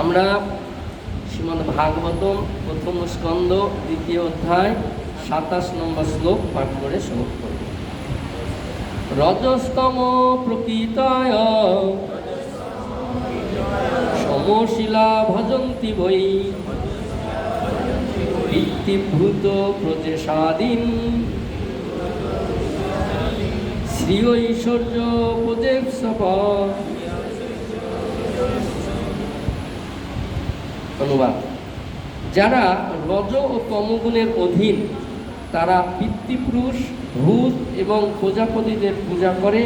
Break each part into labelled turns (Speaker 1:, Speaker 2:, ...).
Speaker 1: আমরা শ্রীমদ ভাগবতম প্রথম স্কন্দ দ্বিতীয় অধ্যায়, সাতাশ নম্বর শ্লোক পাঠ করে করব রজস্তম প্রকৃতায় সমশিলা ভজন্তি বৈ। ভিত্তিভূত প্রজেশাদীন শ্রী ঐশ্বর্য প্রদেব অনুবাদ যারা রজ ও তমগুণের অধীন, তারা পিতৃপুরুষ, ভূত এবং প্রজাপতিদের পূজা করে,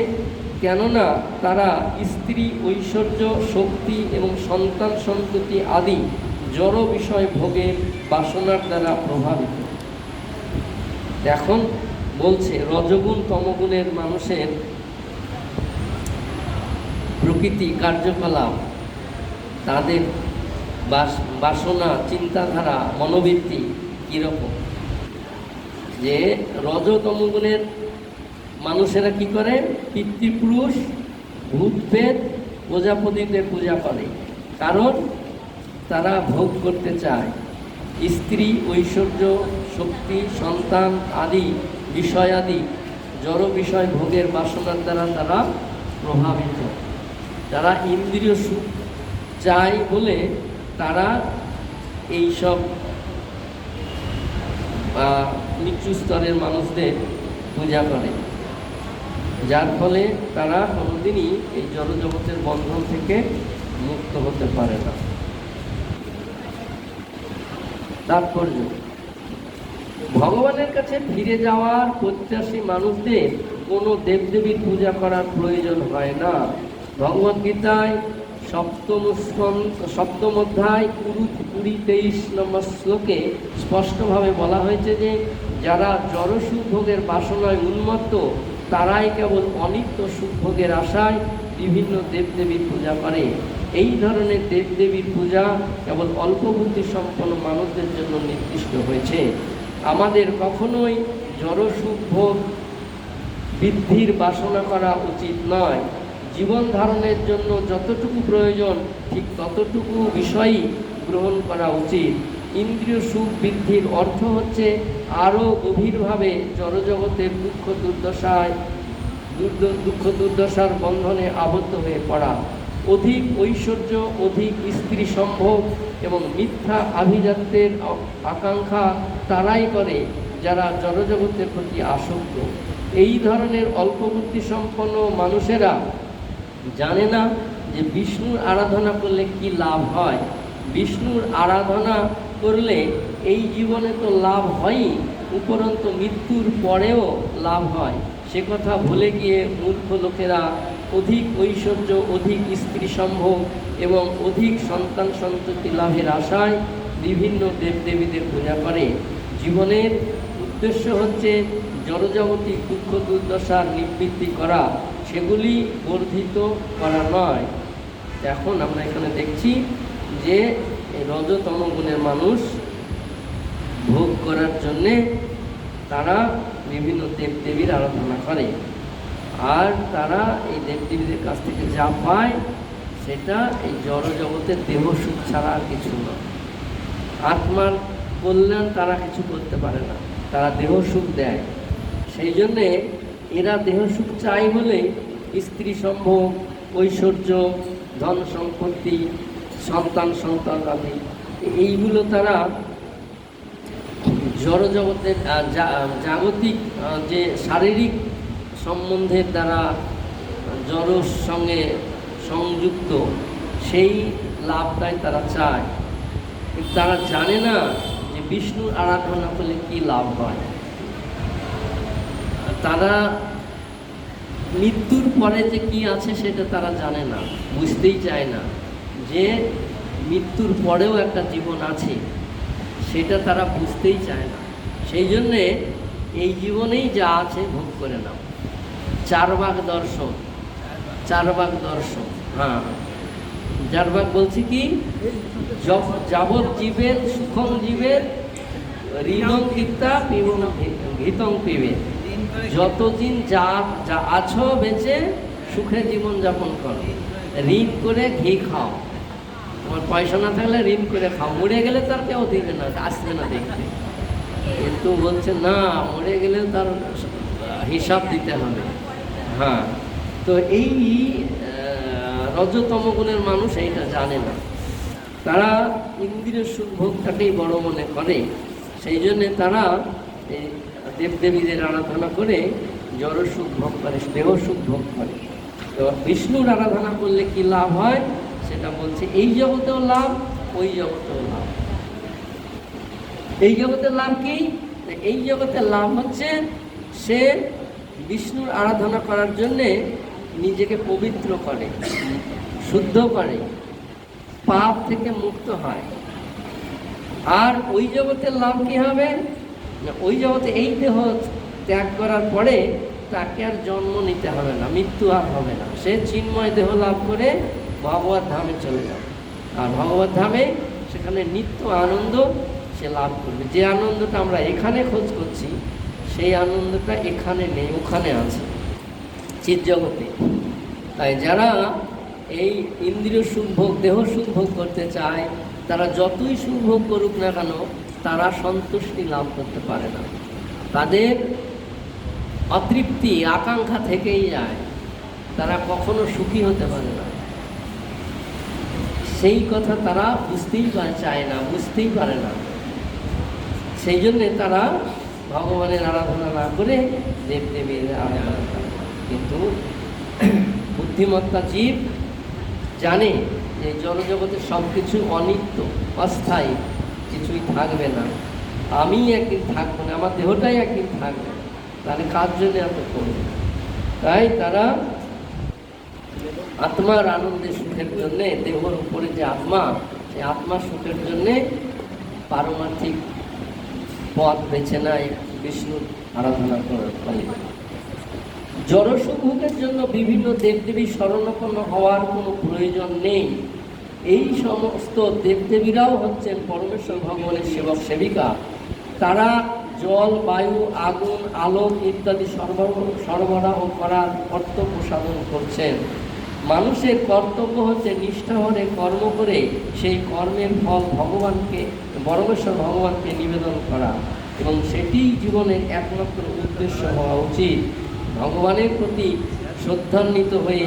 Speaker 1: কেননা তারা স্ত্রী, ঐশ্বর্য, শক্তি এবং সন্তান সন্ততি আদি জড় বিষয় ভোগের বাসনার দ্বারা প্রভাবিত। এখন বলছে রজগুণ, তমগুণের মানুষের প্রকৃতি কার্যকলাপ, তাদের বাসনা, চিন্তাধারা, মনোবৃত্তি কীরকম? যে রজতম গুণের মানুষেরা কি করে? পিতৃপুরুষ ভূতপেত প্রজাপতিদের পূজা করে। কারণ তারা ভোগ করতে চায়। স্ত্রী, ঐশ্বর্য, শক্তি, সন্তান আদি বিষয়াদি জড় বিষয় ভোগের বাসনার দ্বারা তারা প্রভাবিত। যারা ইন্দ্রিয় সুখ চায় বলে তারা এইসব, বা নিচু স্তরের মানুষদের পূজা করে। যার ফলে তারা কোনোদিনই এই জড়জগতের বন্ধন থেকে মুক্ত হতে পারে না। তাৎপর্য ভগবানের কাছে ফিরে যাওয়ার প্রত্যাশী মানুষদের কোনো দেবদেবীর পূজা করার প্রয়োজন হয় না। ভগবদ গীতায় সপ্তম সপ্তম অধ্যায় কুড়ি কুড়ি তেইশ নম্বর শ্লোকে স্পষ্টভাবে বলা হয়েছে যে, যারা জড় সুখভোগের বাসনায় উন্মত্ত, তারাই কেবল অনিত্য সুখভোগের আশায় বিভিন্ন দেবদেবীর পূজা করে। এই ধরনের দেবদেবীর পূজা কেবল অল্প বুদ্ধি সম্পন্ন মানুষদের জন্য নির্দিষ্ট হয়েছে। আমাদের কখনোই জড় সুখভোগ বৃদ্ধির বাসনা করা উচিত নয়। জীবন ধারণের জন্য যতটুকু প্রয়োজন, ঠিক ততটুকু বিষয়ই গ্রহণ করা উচিত। ইন্দ্রিয় সুখ বৃদ্ধির অর্থ হচ্ছে আরও গভীরভাবে জড়জগতের দুঃখ দুর্দশায়, দুর্দ- দুঃখ দুর্দশার বন্ধনে আবদ্ধ হয়ে পড়া। অধিক ঐশ্বর্য, অধিক স্ত্রী সম্ভোগ এবং মিথ্যা আভিজাত্যের আকাঙ্ক্ষা তারাই করে যারা জড়জগতের প্রতি আসক্ত। এই ধরনের অল্প বুদ্ধি সম্পন্ন মানুষেরা জানে না যে বিষ্ণুর আরাধনা করলে কি লাভ হয়? বিষ্ণুর আরাধনা করলে এই জীবনে তো লাভ হয়ই, উপরন্ত মৃত্যুর পরেও লাভ হয়। সে কথা ভুলে গিয়ে মূর্খ লোকেরা অধিক ঐশ্বর্য, অধিক স্ত্রী সম্ভোগ এবং অধিক সন্তান সন্ততি লাভের আশায় বিভিন্ন দেবদেবীদের পূজা করে। জীবনের উদ্দেশ্য হচ্ছে জড়জাগতিক দুঃখ দুর্দশার নিবৃত্তি করা। সেগুলি বর্ধিত করা নয়। এখন আমরা এখানে দেখছি যে রজতম গুণের মানুষ ভোগ করার জন্যে তারা বিভিন্ন দেবদেবীর আরাধনা করে। আর তারা এই দেবদেবীদের কাছ থেকে যা পায়, সেটা এই জড় জগতের দেহ সুখ ছাড়া আর কিছু নয় আত্মার কল্যাণ তারা কিছু করতে পারে না। তারা দেহ সুখ দেয়। সেই জন্যে এরা দেহ সুখ চাই বলে স্ত্রী সম্ভোগ ঐশ্বর্য, ধন সম্পত্তি, সন্তান সন্তান আদি এইগুলো তারা জড়জগতের জাগতিক যে শারীরিক সম্বন্ধের দ্বারা জড়র সঙ্গে সংযুক্ত, সেই লাভটাই তারা চায়। তারা জানে না যে বিষ্ণুর আরাধনা করলে কি লাভ হয়। তারা মৃত্যুর পরে যে কি আছে সেটা তারা জানে না, বুঝতেই চায় না। যে মৃত্যুর পরেও একটা জীবন আছে, সেটা তারা বুঝতেই চায় না। সেই জন্যে এই জীবনেই যা আছে ভোগ করে নাও। চার ভাগ দর্শন চার ভাগ দর্শন হ্যাঁ। চার ভাগ বলছি কি? যব- যাবৎ জীবের সুখম জীবের ঋণং কীর্তা পিবন ঘিতং পিবে। যতদিন যা যা আছো বেঁচে সুখে জীবন যাপন করো। ঋণ করে ঘি খাও। তোমার পয়সা না থাকলে ঋণ করে খাও। মরে গেলে তার কেউ দিবে না, আসবে না দেখতে কিন্তু বলছে, না, মরে গেলে তার হিসাব দিতে হবে। হ্যাঁ তো এই রজতম গুণের মানুষ এইটা জানে না। তারা ইন্দ্রিয় সুখ ভোগটাকেই বড় মনে করে। সেই জন্যে তারা দেবদেবীদের আরাধনা করে জড় সুখ ভোগ করে দেহ সুখ ভোগ করে। তো বিষ্ণুর আরাধনা করলে কি লাভ হয়? সেটা বলছে, এই জগতেও লাভ, ওই জগতেও লাভ। এই জগতের লাভ কি? এই জগতের লাভ হচ্ছে সে বিষ্ণুর আরাধনা করার জন্যে নিজেকে পবিত্র করে, শুদ্ধ করে, পাপ থেকে মুক্ত হয়। আর ওই জগতের লাভ কি হবে? ওই জগতে এই দেহ ত্যাগ করার পরে তাকে আর জন্ম নিতে হবে না, মৃত্যু আর হবে না। সে চিন্ময় দেহ লাভ করে ভগবত ধামে চলে যাবে। আর ভগবত ধামে সেখানে নিত্য আনন্দ সে লাভ করবে। যে আনন্দটা আমরা এখানে খোঁজ করছি, সেই আনন্দটা এখানে নেই, ওখানে আছে চিৎ জগতে তাই যারা এই ইন্দ্রিয় সুখভোগ দেহ সুখভোগ করতে চায়, তারা যতই সুখভোগ করুক না কেন তারা সন্তুষ্টি লাভ করতে পারে না। তাদের অতৃপ্তি, আকাঙ্ক্ষা থেকেই যায়। তারা কখনো সুখী হতে পারে না। সেই কথা তারা বুঝতেই চায় না, বুঝতেই পারে না। সেই জন্যে তারা ভগবানের আরাধনা না করে দেবদেবীর আরাধনা কিন্তু বুদ্ধিমত্তা জীব জানে যে জনজগতের সব কিছু অনিত্য, অস্থায়ী। কিছুই থাকবে না। আমি একদিন থাকব না, আমার দেহটাই একদিন থাকবে তাহলে কার জন্য এত করবে? তাই তারা আত্মার আনন্দে সুখের জন্যে, দেহর উপরে যে আত্মা, সেই আত্মার সুখের জন্যে পারমার্থিক পথ বেছে নেয় বিষ্ণুর আরাধনা করার ফলে। জড়সুভোগের জন্য বিভিন্ন দেবদেবী শরণাপন্ন হওয়ার কোনো প্রয়োজন নেই। এই সমস্ত দেবদেবীরাও হচ্ছেন পরমেশ্বর ভগবানের সেবক সেবিকা। তারা জল, বায়ু, আগুন, আলোক ইত্যাদি সরবরাহ করার কর্তব্য সাধন করছেন। মানুষের কর্তব্য হচ্ছে নিষ্ঠাহরে কর্ম করে সেই কর্মের ফল ভগবানকে, পরমেশ্বর ভগবানকে নিবেদন করা। এবং সেটিই জীবনের একমাত্র উদ্দেশ্য হওয়া উচিত। ভগবানের প্রতি শ্রদ্ধান্বিত হয়ে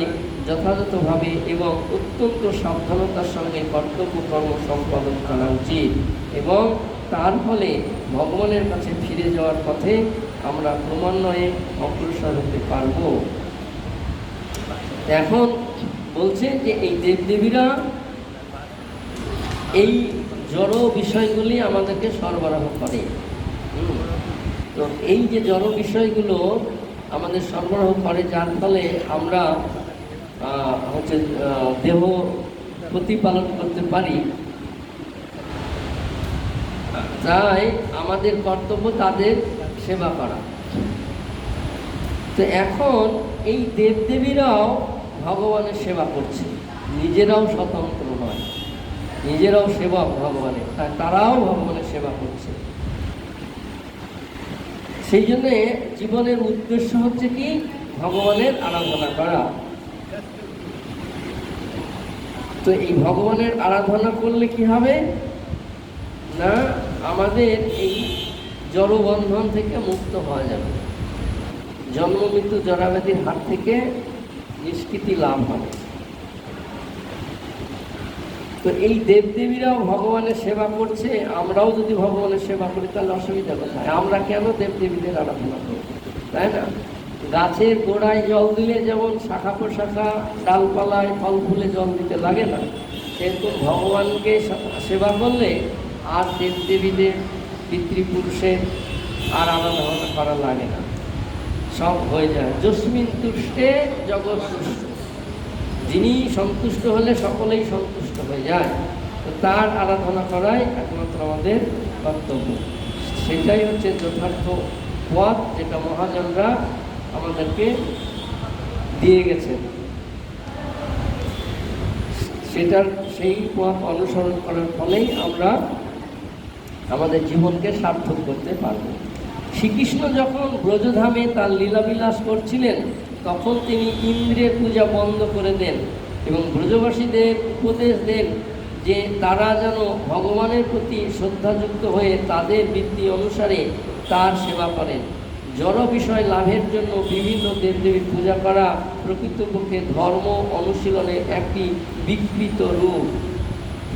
Speaker 1: যথাযথভাবে এবং অত্যন্ত সাবধানতার সঙ্গে কর্তব্য কর্ম সম্পাদন করা উচিত এবং তার ফলে ভগবানের কাছে ফিরে যাওয়ার পথে আমরা ক্রমান্বয়ে অগ্রসর হতে পারব। এখন বলছে যে এই দেবদেবীরা এই জড় বিষয়গুলি আমাদেরকে সরবরাহ করে। তো এই যে জড় বিষয়গুলো আমাদের সরবরাহ করে, যার ফলে আমরা হচ্ছে দেহ প্রতিপালন করতে পারি। তাই আমাদের কর্তব্য তাদের সেবা করা। তো এখন এই দেবদেবীরাও ভগবানের সেবা করছে। নিজেরাও স্বতন্ত্র নয়। নিজেরাও সেবক ভগবানের। তাই তারাও ভগবানের সেবা করছে। সেই জন্যে জীবনের উদ্দেশ্য হচ্ছে কি? ভগবানের আরাধনা করা। তো এই ভগবানের আরাধনা করলে কি হবে? না, আমাদের এই জড়বন্ধন থেকে মুক্ত হওয়া যাবে। জন্ম, মৃত্যু, জরাব্যাধির হাত থেকে নিষ্কৃতি লাভ হবে। তো এই দেবদেবীরাও ভগবানের সেবা করছে, আমরাও যদি ভগবানের সেবা করি, তাহলে অসুবিধা কোথায়? আমরা কেন দেবদেবীদের আরাধনা করব? তাই না? গাছের গোড়ায় জল দিলে যেমন শাখা প্রশাখা, ডালপালায় ফল ফুলে জল দিতে লাগে না কিন্তু ভগবানকে সেবা করলে আর দেবদেবীদের, পিতৃপুরুষের আর আরাধনা করা লাগে না। সব হয়ে যায়। যস্মিন তুষ্টে জগৎ তুষ্ট। যিনি সন্তুষ্ট হলে সকলেই সন্তুষ্ট হয়ে যায়। তো তার আরাধনা করাই একমাত্র আমাদের কর্তব্য। সেটাই হচ্ছে যথার্থ পথ, যেটা মহাজনরা আমাদেরকে দিয়ে গেছেন সেটার সেই পথ অনুসরণ করার ফলেই আমরা আমাদের জীবনকে সার্থক করতে পারব। শ্রীকৃষ্ণ যখন ব্রজধামে তার লীলাবিলাস করছিলেন, তখন তিনি ইন্দ্রের পূজা বন্ধ করে দেন এবং ব্রজবাসীদের উপদেশ দেন যে তারা যেন ভগবানের প্রতি শ্রদ্ধাযুক্ত হয়ে তাদের বৃত্তি অনুসারে তার সেবা করেন। জড় বিষয় লাভের জন্য বিভিন্ন দেবদেবীর পূজা করা প্রকৃতপক্ষে ধর্ম অনুশীলনের একটি বিকৃত রূপ।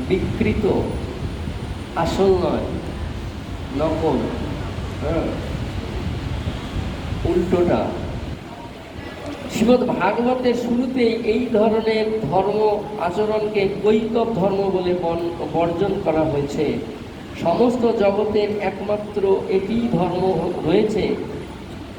Speaker 1: বিকৃত, আসল নয়, নকল। হ্যাঁ। উল্টোটা। শ্রীমদ ভাগবতের শুরুতেই এই ধরনের ধর্ম আচরণকে কৈতব ধর্ম বলে বর্জন করা হয়েছে। সমস্ত জগতের একমাত্র এটি ধর্ম রয়েছে।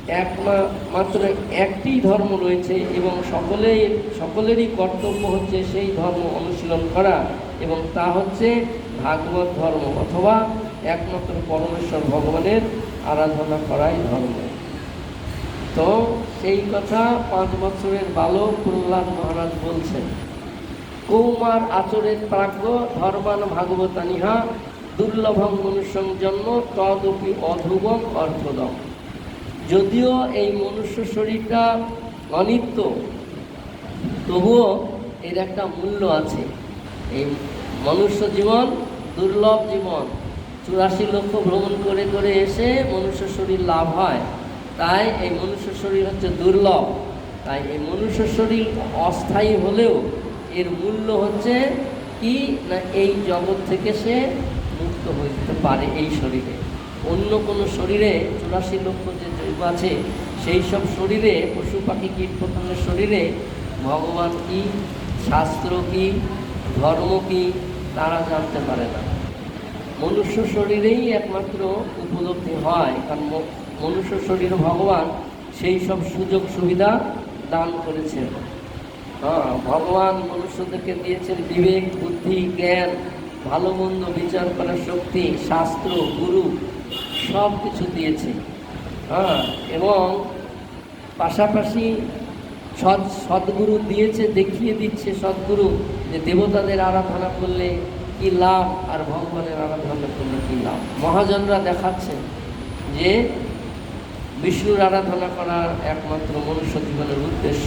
Speaker 1: একমা- মাত্র একটি ধর্ম রয়েছে এবং সকলেই, সকলেরই কর্তব্য হচ্ছে সেই ধর্ম অনুশীলন করা এবং তা হচ্ছে ভাগবত ধর্ম অথবা একমাত্র পরমেশ্বর ভগবানের আরাধনা করাই ধর্ম। তো সেই কথা পাঁচ বছরের বালক প্রহ্লাদ মহারাজ বলছেন, কৌমার আচরের প্রাজ্ঞ ধর্মান ভাগবতানিহা দুর্লভম মনুষ্যং জন্ম তদপি অধুবম অর্থদম। যদিও এই মনুষ্য শরীরটা অনিত্য, তবুও এর একটা মূল্য আছে। এই মনুষ্য জীবন, দুর্লভ জীবন, চুরাশি লক্ষ ভ্রমণ করে করে এসে মনুষ্য শরীর লাভ হয়। তাই এই মনুষ্য শরীর হচ্ছে দুর্লভ। তাই এই মনুষ্য শরীর অস্থায়ী হলেও এর মূল্য হচ্ছে কি না এই জগৎ থেকে সে মুক্ত হইতে পারে এই শরীরে। অন্য কোনো শরীরে চুরাশি লক্ষ যে জৈব আছে, সেই সব শরীরে, পশু পাখি, কীট পতঙ্গের শরীরে ভগবান কি, শাস্ত্র কি, ধর্ম কি, তারা জানতে পারে না। মনুষ্য শরীরেই একমাত্র উপলব্ধি হয়, কারণ মনুষ্য শরীর ভগবান সেই সব সুযোগ সুবিধা দান করেছেন। হ্যাঁ ভগবান মনুষ্যদেরকে দিয়েছেন বিবেক, বুদ্ধি, জ্ঞান, ভালো মন্দ বিচার করার শক্তি, শাস্ত্র, গুরু সব কিছু দিয়েছে। হ্যাঁ এবং পাশাপাশি সৎ সদ্গুরু দিয়েছে, দেখিয়ে দিচ্ছে সদ্গুরু যে দেবতাদের আরাধনা করলে কি লাভ আর ভগবানের আরাধনা করলে কি লাভ? মহাজনরা দেখাচ্ছেন যে বিষ্ণুর আরাধনা করার একমাত্র মনুষ্য জীবনের উদ্দেশ্য।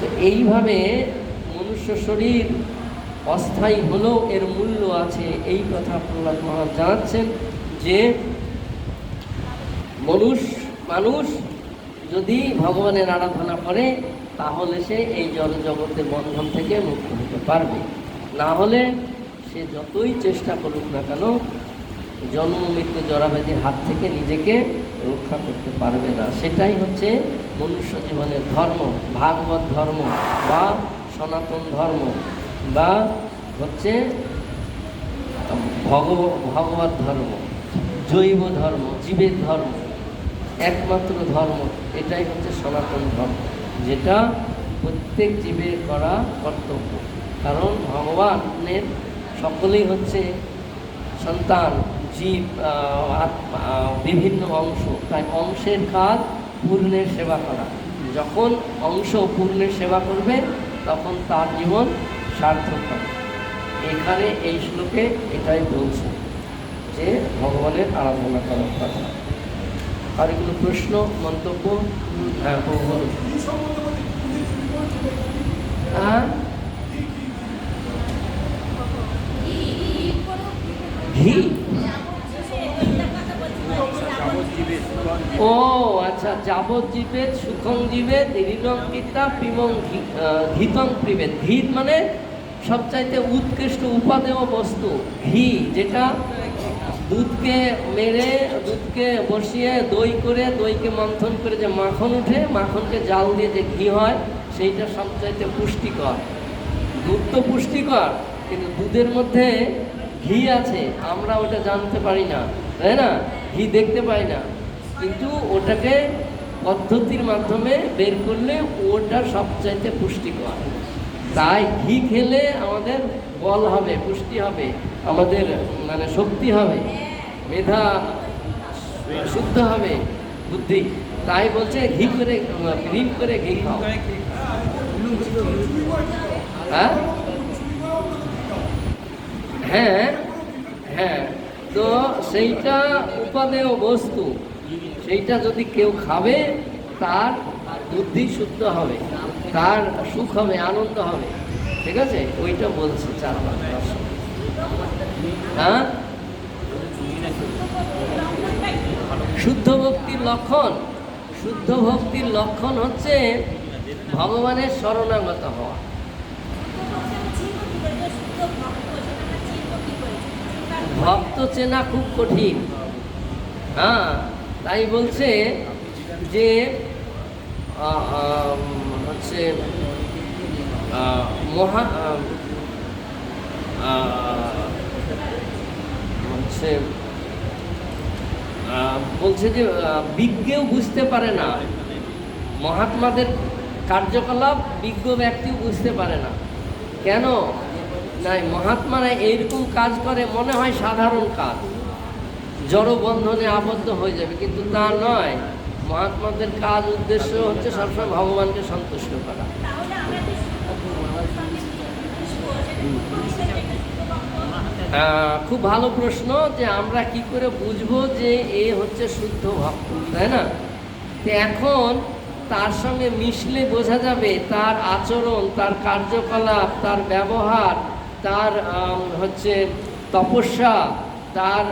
Speaker 1: তো এইভাবে মনুষ্য শরীর অস্থায়ী হলেও এর মূল্য আছে, এই কথা প্রহ্লাদ মহারাজ জানাচ্ছেন যে মানুষ মানুষ যদি ভগবানের আরাধনা করে, তাহলে সে এই জড় জগতের বন্ধন থেকে মুক্ত হতে পারবে। না হলে সে যতই চেষ্টা করুক না কেন, জন্ম, মৃত্যু জরাব্যাধির হাত থেকে নিজেকে রক্ষা করতে পারবে না। সেটাই হচ্ছে মনুষ্য জীবনের ধর্ম, ভাগবত ধর্ম বা সনাতন ধর্ম বা হচ্ছে ভগব ভগবত ধর্ম, জৈব ধর্ম, জীবের ধর্ম। একমাত্র ধর্ম, এটাই হচ্ছে সনাতন ধর্ম, যেটা প্রত্যেক জীবের করা কর্তব্য। কারণ ভগবানের সকলেই হচ্ছে সন্তান, জীব বিভিন্ন অংশ। তাই অংশের কাজ পূর্ণের সেবা করা। যখন অংশ পূর্ণের সেবা করবে, তখন তার জীবন সার্থক হবে। এখানে এই শ্লোকে এটাই বলছে যে ভগবানের আরাধনা করার কথা। আর এগুলো প্রশ্ন, মন্তব্য হ্যাঁ হ্যাঁ? ঘি? ও আচ্ছা যাবজ্জীবেদ সুখং জীবেদ ঋণং পিতা পিমং ঘিতং প্রিবেদ ঘি মানে সবচাইতে উৎকৃষ্ট উপাদেয় বস্তু, ঘি, যেটা দুধকে মেরে, দুধকে বসিয়ে দই করে, দইকে মন্থন করে যে মাখন উঠে, মাখনকে জাল দিয়ে যে ঘি হয়, সেইটা সবচাইতে পুষ্টিকর। দুধ তো পুষ্টিকর, কিন্তু দুধের মধ্যে ঘি আছে, আমরা ওটা জানতে পারি না, তাই না? ঘি দেখতে পাই না। কিন্তু ওটাকে পদ্ধতির মাধ্যমে বের করলে ওটা সবচাইতে পুষ্টিকর। তাই ঘি খেলে আমাদের বল হবে, পুষ্টি হবে। আমাদের মানে শক্তি হবে, মেধা শুদ্ধ হবে, বুদ্ধি। তাই বলছে, ঘি করে ঋণ করে ঘি খাও। হ্যাঁ? হ্যাঁ হ্যাঁ। তো সেইটা উপাদেয় বস্তু। সেইটা যদি কেউ খাবে, তার বুদ্ধি শুদ্ধ হবে, তার সুখ হবে, আনন্দ হবে। ঠিক আছে? ওইটা বলছে চার পাঁচ হ্যাঁ? শুদ্ধ ভক্তির লক্ষণ। শুদ্ধ ভক্তির লক্ষণ হচ্ছে ভগবানের শরণাগত হওয়া। ভক্ত চেনা খুব কঠিন। হ্যাঁ তাই বলছে যে হচ্ছে মহা হচ্ছে বলছে যে বিজ্ঞেও বুঝতে পারে না। মহাত্মাদের কার্যকলাপ বিজ্ঞ ব্যক্তিও বুঝতে পারে না। কেন? নাই মহাত্মারা এইরকম কাজ করে, মনে হয় সাধারণ কাজ। জড় বন্ধনে আবদ্ধ হয়ে যাবে, কিন্তু তা নয়। মহাত্মাদের কাজ, উদ্দেশ্য হচ্ছে সবসময় ভগবানকে সন্তুষ্ট করা। খুব ভালো প্রশ্ন যে আমরা কি করে বুঝব যে এ হচ্ছে শুদ্ধ ভক্ত, তাই না? তো এখন তার সঙ্গে মিশলে বোঝা যাবে তার আচরণ, তার কার্যকলাপ, তার ব্যবহার, তার হচ্ছে তপস্যা, তার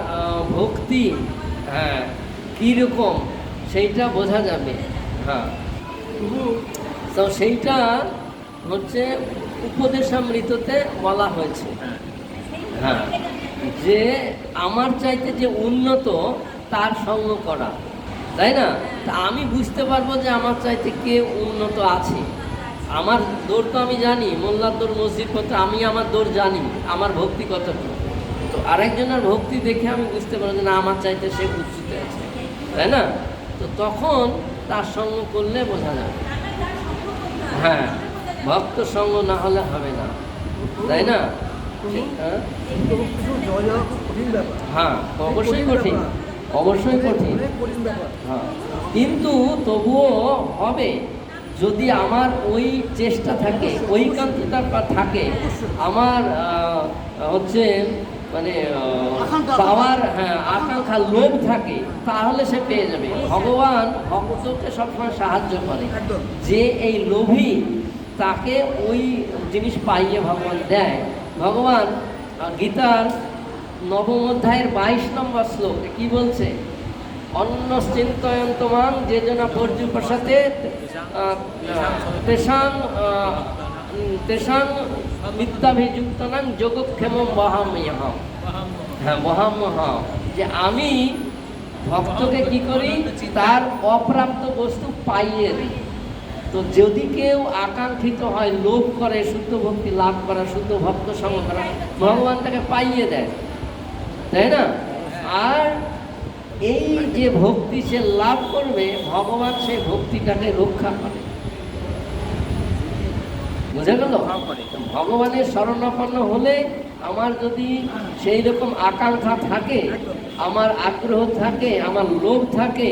Speaker 1: ভক্তি হ্যাঁ কীরকম সেইটা বোঝা যাবে। হ্যাঁ। তো সেইটা হচ্ছে উপদেশামৃততে বলা হয়েছে। হ্যাঁ। যে আমার চাইতে যে উন্নত, তার সঙ্গ করা। তাই না? আমি বুঝতে পারব যে আমার চাইতে কে উন্নত আছে। আমার দৌড় তো আমি জানি, মোল্লার দৌড়, মসজিদ কত আমি আমার দৌড় জানি, আমার ভক্তি কতটুকু তো আরেকজনের ভক্তি দেখে আমি বুঝতে পারব যে না, আমার চাইতে সে উচ্চতে আছে। তাই না? তো তখন তার সঙ্গ করলে বোঝা যাবে। হ্যাঁ ভক্ত সঙ্গ না হলে হবে না। তাই না? হ্যাঁ অবশ্যই কঠিন অবশ্যই কঠিন। হ্যাঁ। কিন্তু তবুও হবে যদি আমার ওই চেষ্টা থাকে ঐকান্তিকতা পা- থাকে আমার হচ্ছে মানে। পাওয়ার হ্যাঁ আকাঙ্ক্ষা লোভ থাকে তাহলে সে পেয়ে যাবে। ভগবান ভক্তকে সবসময় সাহায্য করে। যে এই লোভী তাকে ওই জিনিস পাইয়ে ভগবান দেয় ভগবান গীতার নবম অধ্যায়ের বাইশ নম্বর শ্লোকে কি বলছে? অন্য চিন্তয়ন্তমাং যে জনা পর্যুপাশাতে তেষাং তেষাং মিথ্যাভিযুক্তনাং যোগক্ষেম বহাম্যহম হ্যাঁ মহামহাম যে আমি ভক্তকে কি করি? তার অপ্রাপ্ত বস্তু পাইয়ে দিই। তো যদি কেউ আকাঙ্ক্ষিত হয়, লোভ করে, শুদ্ধ ভক্তি লাভ করা, শুদ্ধ ভক্ত সঙ্গ করা, ভগবান তাকে পাইয়ে দেয়। তাই না? আর এই যে ভক্তি সে লাভ করবে, ভগবান সেই ভক্তিটাকে রক্ষা করে। বোঝা গেল? ভগবানের শরণাপন্ন হলে আমার যদি সেই রকম আকাঙ্ক্ষা থাকে, আমার আগ্রহ থাকে, আমার লোভ থাকে,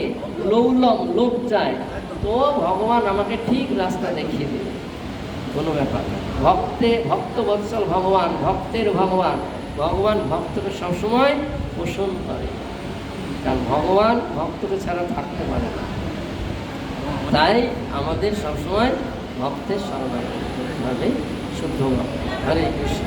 Speaker 1: লৌলম, লোভ চায় তো ভগবান আমাকে ঠিক রাস্তা দেখিয়ে দেবে কোনো ব্যাপার। ভক্তে ভক্ত বৎসল ভগবান, ভক্তের ভগবান। ভগবান ভক্তকে সবসময় পোষণ করে। কারণ ভগবান ভক্তকে ছাড়া থাকতে পারে না। তাই আমাদের সবসময় ভক্তের শরণাগত ভাবে শুদ্ধ হরে কৃষ্ণ।